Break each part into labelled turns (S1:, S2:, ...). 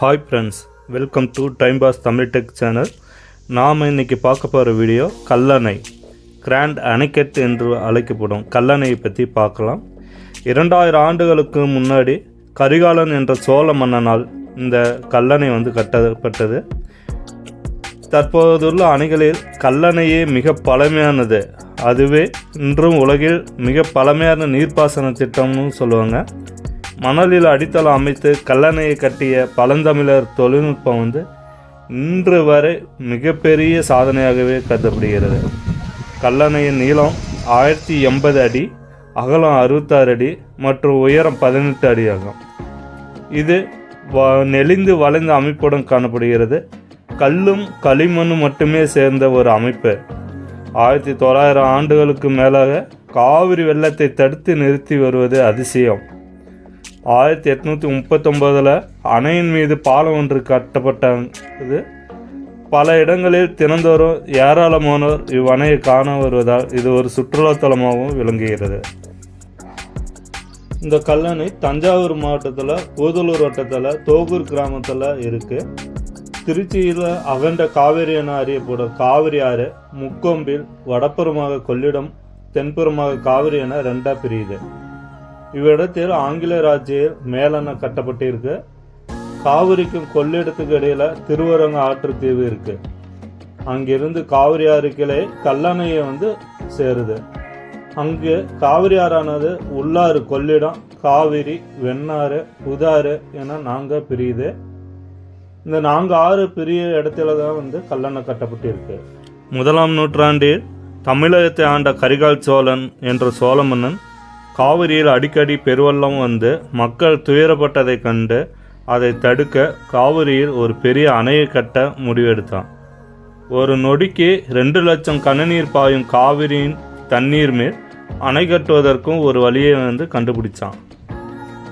S1: Hi friends welcome to time pass Tamil tech channel நாம் இன்னைக்கு பார்க்க போகிற வீடியோ கல்லணை கிராண்ட் அணைக்கட் என்று அழைக்கப்படும் கல்லணையை பற்றி பார்க்கலாம். இரண்டாயிரம் ஆண்டுகளுக்கு முன்னாடி கரிகாலன் என்ற சோழ மன்னனால் இந்த கல்லணை வந்து கட்டப்பட்டது. தற்போதுள்ள அணைகளில் கல்லணையே மிக பழமையானது. அதுவே இன்றும் உலகில் மிக பழமையான நீர்ப்பாசன திட்டம்னு சொல்லுவாங்க. மணலில் அடித்தளம் அமைத்து கல்லணையை கட்டிய பழந்தமிழர் தொழில்நுட்பம் வந்து இன்று வரை மிகப்பெரிய சாதனையாகவே கருதப்படுகிறது. கல்லணையின் நீளம் ஆயிரத்தி எண்பது அடி அகலம் அறுபத்தாறு அடி மற்றும் உயரம் பதினெட்டு அடி ஆகும் இது வ- நெளிந்து வளைந்த அமைப்புடன் காணப்படுகிறது. கல்லும் களிமண்ணும் மட்டுமே சேர்ந்த ஒரு அமைப்பு. ஆயிரத்தி தொள்ளாயிரம் ஆண்டுகளுக்கு மேலாக காவிரி வெள்ளத்தை தடுத்து நிறுத்தி வருவது அதிசயம். ஆயிரத்தி எட்நூற்றி முப்பத்தொம்போதில் அணையின் மீது பாலம் ஒன்று கட்டப்பட்டது. பல இடங்களில் தினந்தோறும் ஏராளமானோர் இவ்வணையை காண வருவதால் இது ஒரு சுற்றுலாத்தலமாகவும் விளங்குகிறது. இந்த கல்லணை தஞ்சாவூர் மாவட்டத்தில் ஊதலூர் வட்டத்தில் தோகூர் கிராமத்தில் இருக்கு. திருச்சியில் அகண்ட காவேரி என அறியப்படும் காவிரி ஆறு முக்கொம்பில் வடப்புறமாக கொள்ளிடம் தென்புறமாக காவிரி என ரெண்டாக பிரியுது. இவ்விடத்தில் ஆங்கில ராஜ்யில் மேலென கட்டப்பட்டிருக்கு. காவிரிக்கும் கொள்ளிடத்துக்கு இடையில திருவரங்க ஆற்று தீவு இருக்கு. அங்கிருந்து காவிரி ஆறு கிளை கல்லணையை வந்து சேருது. அங்கு காவிரி ஆறானது உள்ளாறு கொள்ளிடம் காவிரி வெண்ணாறு புதாறு என நாங்க பிரியுது. இந்த நான்கு ஆறு பெரிய இடத்துல தான் வந்து கல்லணை கட்டப்பட்டிருக்கு. முதலாம் நூற்றாண்டில் தமிழகத்தை ஆண்ட கரிகால் சோழன் என்ற சோழ மன்னன் காவிரியில் அடிக்கடி பெருவெள்ளம் வந்து மக்கள் துயரப்பட்டதைக் கண்டு அதை தடுக்க காவிரியில் ஒரு பெரிய அணையை கட்ட முடிவெடுத்தான். ஒரு நொடிக்கு ரெண்டு லட்சம் கணநீர் பாயும் காவிரியின் தண்ணீர் மேல் அணை கட்டுவதற்கும் ஒரு வழியை வந்து கண்டுபிடிச்சான்.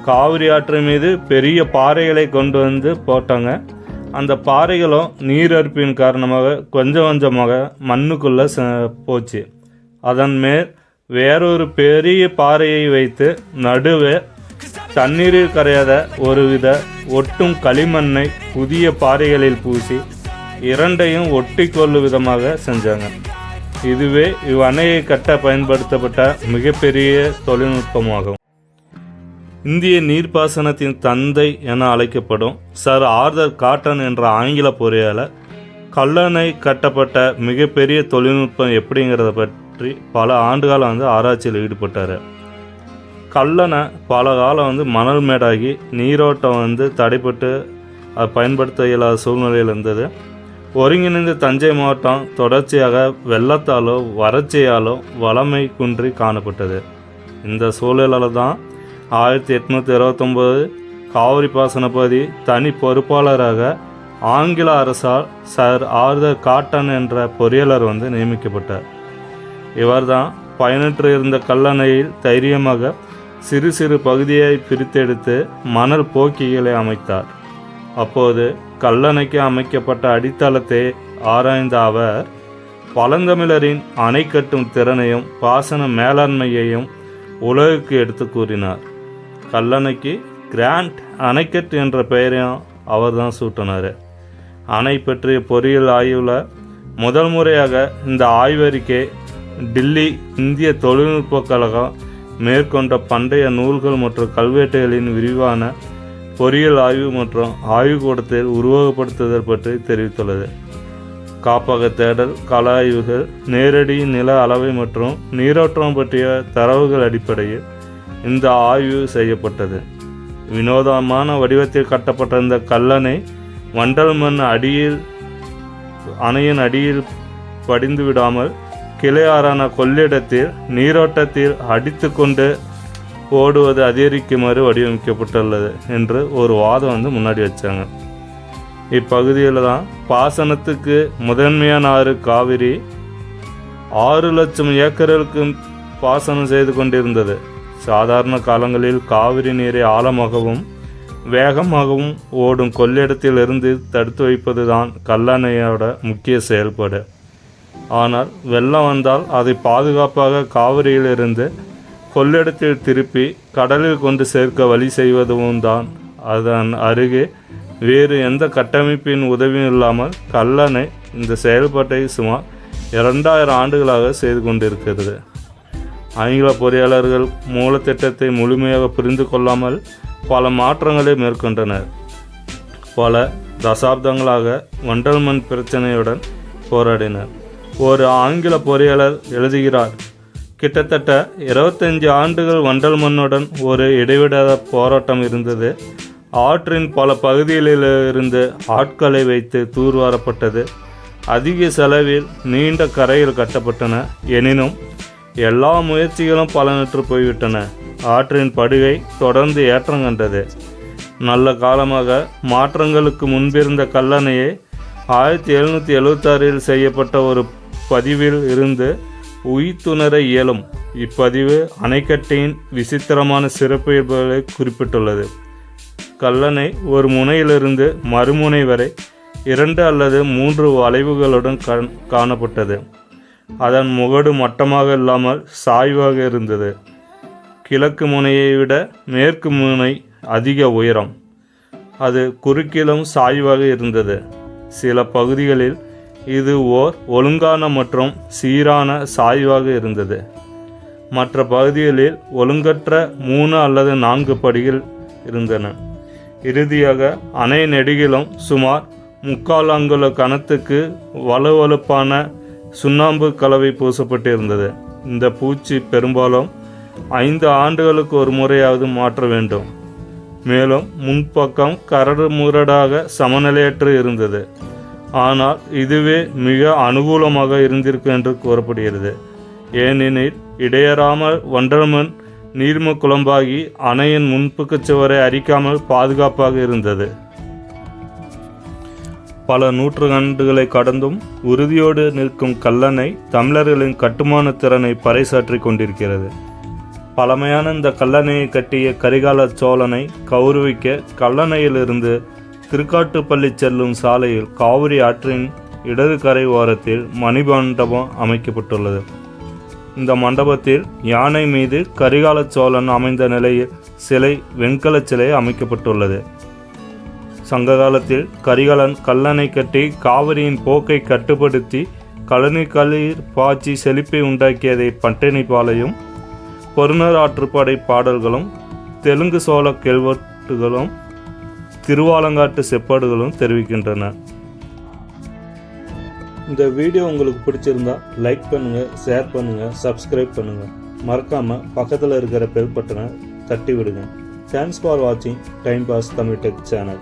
S1: காவிரி ஆற்று மீது பெரிய பாறைகளை கொண்டு வந்து போட்டாங்க. அந்த பாறைகளும் நீரறுப்பின் காரணமாக கொஞ்சம் கொஞ்சமாக மண்ணுக்குள்ளே ச- போச்சு. அதன் மேல் வேறொரு பெரிய பாறையை வைத்து நடுவே தண்ணீரில் கரையாத ஒருவித ஒட்டும் களிமண்ணை புதிய பாறைகளில் பூசி இரண்டையும் ஒட்டி கொள்ளும் விதமாக செஞ்சாங்க. இதுவே இவ்வணையை கட்ட பயன்படுத்தப்பட்ட மிகப்பெரிய தொழில்நுட்பமாகும். இந்திய நீர்ப்பாசனத்தின் தந்தை என அழைக்கப்படும் சர் ஆர்தர் காட்டன் என்ற ஆங்கில பொறியாளர் கல்லணை கட்டப்பட்ட மிகப்பெரிய தொழில்நுட்பம் எப்படிங்கிறத பற்றி பற்றி பல ஆண்டுகாலம் வந்து ஆராய்ச்சியில் ஈடுபட்டார். கல்லணை பல காலம் வந்து மணல் மேடாகி நீரோட்டம் வந்து தடைப்பட்டு அது பயன்படுத்த இயலாத சூழ்நிலையில் இருந்தது. ஒருங்கிணைந்த தஞ்சை மாவட்டம் தொடர்ச்சியாக வெள்ளத்தாலோ வறட்சியாலோ வளமை குன்றி காணப்பட்டது. இந்த சூழலால் தான் ஆயிரத்தி எட்நூற்றி இருபத்தொம்போது காவிரி பாசன பகுதி தனி பொறுப்பாளராக ஆங்கில அரசால் சர் ஆர்தர் காட்டன் என்ற பொறியாளர் வந்து நியமிக்கப்பட்டார். இவர்தான் பயனற்று இருந்த கல்லணையில் தைரியமாக சிறு சிறு பகுதியை பிரித்தெடுத்து மணல் போக்கிகளை அமைத்தார். அப்போது கல்லணைக்கு அமைக்கப்பட்ட அடித்தளத்தை ஆராய்ந்த அவர் பழந்தமிழரின் அணை கட்டும் திறனையும் பாசன மேலாண்மையையும் உலகுக்கு எடுத்து கூறினார். கல்லணைக்கு கிராண்ட் அணைக்கட்டு என்ற பெயரையும் அவர்தான் சூட்டினார். அணை பற்றிய பொறியியல் ஆய்வில் முதல் முறையாக இந்த ஆய்வறிக்கை டில்லி இந்திய தொழில்நுட்பக் கழகம் மேற்கொண்ட பண்டைய நூல்கள் மற்றும் கல்வெட்டுகளின் விரிவான பொறியியல் ஆய்வு மற்றும் ஆய்வுக்கூடத்தில் உருவகப்படுத்துதல் பற்றி தெரிவித்துள்ளது. காப்பக தேடல் கள ஆய்வுகள் நேரடி நில அளவை மற்றும் நீரோட்டம் பற்றிய தரவுகள் அடிப்படையில் இந்த ஆய்வு செய்யப்பட்டது. வினோதமான வடிவத்தில் கட்டப்பட்ட இந்த கல்லணை வண்டல் மண் அடியில் அணையின் அடியில் படிந்து விடாமல் கிளையாறான கொள்ளிடத்தில் நீரோட்டத்தில் அடித்து கொண்டு ஓடுவது அதிகரிக்குமாறு வடிவமைக்கப்பட்டுள்ளது என்று ஒரு வாதம் வந்து முன்னாடி வச்சாங்க. இப்பகுதியில் தான் பாசனத்துக்கு முதன்மையான ஆறு காவிரி ஆறு லட்சம் ஏக்கர்களுக்கு பாசனம் செய்து கொண்டிருந்தது. சாதாரண காலங்களில் காவிரி நீரை ஆழமாகவும் வேகமாகவும் ஓடும் கொள்ளிடத்திலிருந்து தடுத்து வைப்பதுதான் கல்லணையோட முக்கிய செயல்பாடு. ஆனால் வெள்ளம் வந்தால் அதை பாதுகாப்பாக காவிரியிலிருந்து கொள்ளிடத்தில் திருப்பி கடலில் கொண்டு சேர்க்க வழி செய்வதும் தான். அதன் அருகே வேறு எந்த கட்டமைப்பின் உதவியும் இல்லாமல் கல்லணை இந்த செயல்பாட்டை சுமார் இரண்டாயிரம் ஆண்டுகளாக செய்து கொண்டிருக்கிறது. ஆங்கில பொறியாளர்கள் மூலத்திட்டத்தை முழுமையாக புரிந்து கொள்ளாமல் பல மாற்றங்களை மேற்கொண்டனர். பல தசாப்தங்களாக வண்டல்மண் பிரச்சனையுடன் போராடினர். ஒரு ஆங்கில பொறியாளர் எழுதுகிறார். கிட்டத்தட்ட இருபத்தஞ்சு ஆண்டுகள் வண்டல் மண்ணுடன் ஒரு இடைவிடாத போராட்டம் இருந்தது. ஆற்றின் பல பகுதிகளிலிருந்து ஆட்களை வைத்து தூர்வாரப்பட்டது அதிக செலவில் நீண்ட கரையில் கட்டப்பட்டன. எனினும் எல்லா முயற்சிகளும் பலனற்று போய்விட்டன. ஆற்றின் படுகை தொடர்ந்து ஏற்றம் கண்டது. நல்ல காலமாக மாற்றங்களுக்கு முன்பிருந்த கல்லணையை ஆயிரத்தி எழுநூற்றி எழுபத்தாறில் செய்யப்பட்ட ஒரு பதிவில் இருந்து உய்த்துணர இயலும். இப்பதிவு அணைக்கட்டையின் விசித்திரமான சிறப்பியல்புகளை குறிப்பிட்டுள்ளது. கல்லணை ஒரு முனையிலிருந்து மறுமுனை வரை இரண்டு அல்லது மூன்று வளைவுகளுடன் கண்- காணப்பட்டது. அதன் முகடு மட்டமாக இல்லாமல் சாய்வாக இருந்தது. கிழக்கு முனையை விட மேற்கு முனை அதிக உயரம். அது குறுக்கிலும் சாய்வாக இருந்தது. சில பகுதிகளில் இது ஓர் ஒழுங்கான மற்றும் சீரான சாய்வாக இருந்தது. மற்ற பகுதிகளில் ஒழுங்கற்ற மூணு அல்லது நான்கு படிகள் இருந்தன. இறுதியாக அணை நெடுகிலும் சுமார் முக்கால் அங்குல கணத்துக்கு வலுவழுப்பான சுண்ணாம்பு கலவை பூசப்பட்டிருந்தது. இந்த பூச்சி பெரும்பாலும் ஐந்து ஆண்டுகளுக்கு ஒரு முறையாவது மாற்ற வேண்டும். மேலும் முன்பக்கம் கரடு முரடாக சமநிலையற்று இருந்தது. ஆனால் இதுவே மிக அனுகூலமாக இருந்திருக்கும் என்று கூறப்படுகிறது. ஏனெனில் இடையறாமல் வண்டர்மன் நீர்ம குழம்பாகி அணையின் முன்புக்கு சுவரை அரிக்காமல் பாதுகாப்பாக இருந்தது. பல நூற்றாண்டுகளை கடந்தும் உறுதியோடு நிற்கும் கல்லணை தமிழர்களின் கட்டுமான திறனை பறைசாற்றிக் கொண்டிருக்கிறது. பழமையான இந்த கல்லணையை கட்டிய கரிகால சோழனை கௌரவிக்க கல்லணையிலிருந்து திருக்காட்டுப்பள்ளி செல்லும் சாலையில் காவிரி ஆற்றின் இடது கரை ஓரத்தில் மணிமண்டபம் அமைக்கப்பட்டுள்ளது. இந்த மண்டபத்தில் யானை மீது கரிகால சோழன் அமைந்த நிலையில் சிலை வெண்கல சிலை அமைக்கப்பட்டுள்ளது. சங்க காலத்தில் கரிகாலன் கல்லணை கட்டி காவிரியின் போக்கை கட்டுப்படுத்தி கழனி கலீர் பாய்ச்சி செழிப்பை உண்டாக்கியதை பட்டினிப்பாலையும் பொருணர் ஆற்றுப்படை பாடல்களும் தெலுங்கு சோழ கெல்வெட்டுகளும் திருவாலங்காட்டு செப்பாடுகளும் தெரிவிக்கின்றன. இந்த வீடியோ உங்களுக்கு பிடிச்சிருந்தா லைக் பண்ணுங்க ஷேர் பண்ணுங்க சப்ஸ்கிரைப் பண்ணுங்க. மறக்காம பக்கத்தில் இருக்கிற பெல் பட்டனை தட்டி விடுங்க. தேங்க்ஸ் ஃபார் வாட்சிங் time pass Tamil tech channel